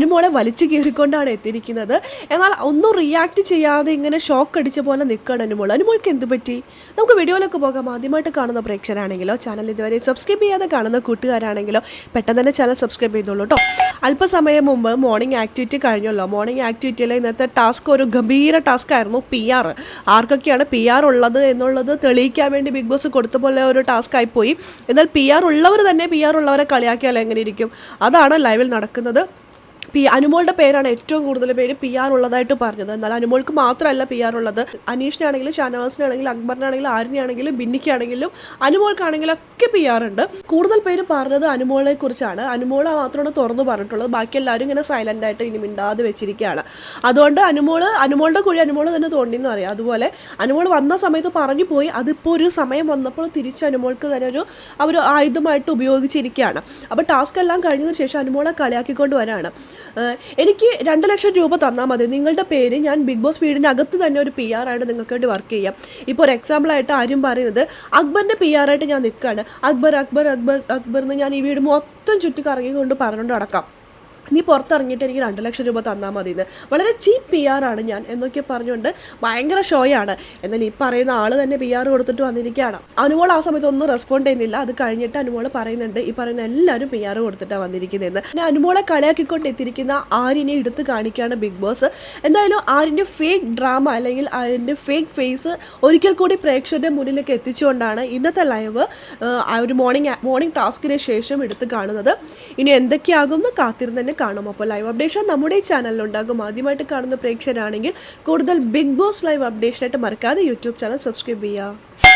അനുമോളെ വലിച്ചു കീറിക്കൊണ്ടാണ് എത്തിയിരിക്കുന്നത്. എന്നാൽ ഒന്നും റിയാക്ട് ചെയ്യാതെ ഇങ്ങനെ ഷോക്ക് അടിച്ച പോലെ നിൽക്കുകയാണ് അനുമോൾ അനുമോൾക്ക് എന്ത് പറ്റി? നമുക്ക് വീഡിയോയിലേക്ക് പോകാം. ആദ്യമായിട്ട് കാണുന്ന പ്രേക്ഷകരാണെങ്കിലോ ചാനൽ ഇതുവരെ സബ്സ്ക്രൈബ് ചെയ്യാതെ കാണുന്ന കൂട്ടുകാരാണെങ്കിലോ പെട്ടെന്ന് തന്നെ ചാനൽ സബ്സ്ക്രൈബ് ചെയ്തോളൂ കേട്ടോ അല്പസമയം മുമ്പ് മോർണിംഗ് ആക്ടിവിറ്റി കഴിഞ്ഞല്ലോ. മോർണിംഗ് ആക്ടിവിറ്റിയിലെ ഇന്നത്തെ ടാസ്ക് ഒരു ഗംഭീര ടാസ്ക് ആയിരുന്നു പി ആർ ആർക്കൊക്കെയാണ് പി ആർ ഉള്ളത് എന്നുള്ളത് തെളിയിക്കാൻ വേണ്ടി ബിഗ് ബോസ് കൊടുത്ത പോലെ ഒരു ടാസ്ക് ആയിപ്പോയി എന്നാൽ പി ആർ ഉള്ളവർ തന്നെ പി ആർ ഉള്ളവരെ കളിയാക്കിയാൽ എങ്ങനെ ഇരിക്കും? അതാണ് ലൈവിൽ നടക്കുന്നത്. പി അനുമോളുടെ പേരാണ് ഏറ്റവും കൂടുതൽ പേര് പി ആർ ഉള്ളതായിട്ട് പറഞ്ഞത്. എന്നാൽ അനുമോൾക്ക് മാത്രമല്ല പി ആർ ഉള്ളത്. അനീഷിനാണെങ്കിലും ഷാനവാസിനാണെങ്കിലും അക്ബറിനാണെങ്കിലും ആരിനാണെങ്കിലും ബിന്നിക്കാണെങ്കിലും അനുമോൾക്കാണെങ്കിലും ഒക്കെ പി ആർ ഉണ്ട്. കൂടുതൽ പേര് പറഞ്ഞത് അനുമോളെ കുറിച്ചാണ്. അനുമോളെ മാത്രമാണ് തുറന്നു പറഞ്ഞിട്ടുള്ളത്. ബാക്കി എല്ലാവരും ഇങ്ങനെ സൈലന്റ് ആയിട്ട് ഇനി മിണ്ടാതെ വെച്ചിരിക്കുകയാണ്. അതുകൊണ്ട് അനുമോൾ അനുമോളുടെ കുഴി അനുമോൾ തന്നെ തോണ്ടിന്ന് പറയാം. അതുപോലെ അനുമോൾ വന്ന സമയത്ത് പറഞ്ഞു പോയി. അതിപ്പോൾ ഒരു സമയം വന്നപ്പോൾ തിരിച്ച് അനുമോൾക്ക് തന്നെ ഒരു അവർ ആയുധമായിട്ട് ഉപയോഗിച്ചിരിക്കുകയാണ്. അപ്പോൾ ടാസ്ക് എല്ലാം കഴിഞ്ഞതിന് ശേഷം അനുമോളെ കളിയാക്കിക്കൊണ്ട് വരാണ്. എനിക്ക് രണ്ട് ലക്ഷം രൂപ തന്നാൽ മതി. നിങ്ങളുടെ പേര് ഞാൻ ബിഗ് ബോസ് വീടിന്റെ അകത്ത് തന്നെ ഒരു പി ആർ ആയിട്ട് നിങ്ങൾക്ക് വേണ്ടി വർക്ക് ചെയ്യാം. ഇപ്പോൾ ഒരു എക്സാമ്പിളായിട്ട് ആരും പറയുന്നത് അക്ബറിന്റെ പി ആർ ആയിട്ട് ഞാൻ നിൽക്കുകയാണ് അക്ബർ അക്ബർ അക്ബർ അക്ബർ എന്ന് ഞാൻ ഈ വീട് മൊത്തം ചുറ്റി കറങ്ങിക്കൊണ്ട് പറഞ്ഞുകൊണ്ട് നടക്കാം. നീ പുറത്തിറങ്ങിയിട്ട് എനിക്ക് രണ്ട് ലക്ഷം രൂപ തന്നാൽ മതി എന്ന് വളരെ ചീപ്പ് പി ആർ ആണ് ഞാൻ എന്നൊക്കെ പറഞ്ഞുകൊണ്ട് ഭയങ്കര ഷോയാണ്. എന്നാൽ ഈ പറയുന്ന ആൾ തന്നെ പി ആർ കൊടുത്തിട്ട് വന്നിരിക്കുകയാണ്. അനുമോൾ ആ സമയത്ത് ഒന്നും റെസ്പോണ്ട് ചെയ്യുന്നില്ല. അത് കഴിഞ്ഞിട്ട് അനുമോൾ പറയുന്നുണ്ട് ഈ പറയുന്ന എല്ലാവരും പി ആർ കൊടുത്തിട്ടാണ് വന്നിരിക്കുന്നതെന്ന്. പിന്നെ അനുമോളെ കളിയാക്കിക്കൊണ്ട് എത്തിയിരിക്കുന്ന ആരിനെ എടുത്ത് കാണിക്കുകയാണ് ബിഗ് ബോസ് എന്തായാലും ആരിന്റെ ഫേക്ക് ഡ്രാമ അല്ലെങ്കിൽ ആരിന്റെ ഫേക്ക് ഫേസ് ഒരിക്കൽ കൂടി പ്രേക്ഷകരുടെ മുന്നിലേക്ക് എത്തിച്ചുകൊണ്ടാണ് ഇന്നത്തെ ലൈവ് ഒരു മോർണിംഗ് മോർണിംഗ് ടാസ്കിന് ശേഷം എടുത്ത് കാണുന്നത്. ഇനി എന്തൊക്കെയാകും എന്ന് കാത്തിരുന്ന് തന്നെ കാണും. അപ്പോൾ ലൈവ് അപ്ഡേഷൻ നമ്മുടെ ചാനലിലുണ്ടാകും ആദ്യമായിട്ട് കാണുന്ന പ്രേക്ഷകരാണെങ്കിൽ കൂടുതൽ ബിഗ് ബോസ് ലൈവ് അപ്ഡേഷനായിട്ട് മറക്കാതെ യൂട്യൂബ് ചാനൽ സബ്സ്ക്രൈബ് ചെയ്യുക.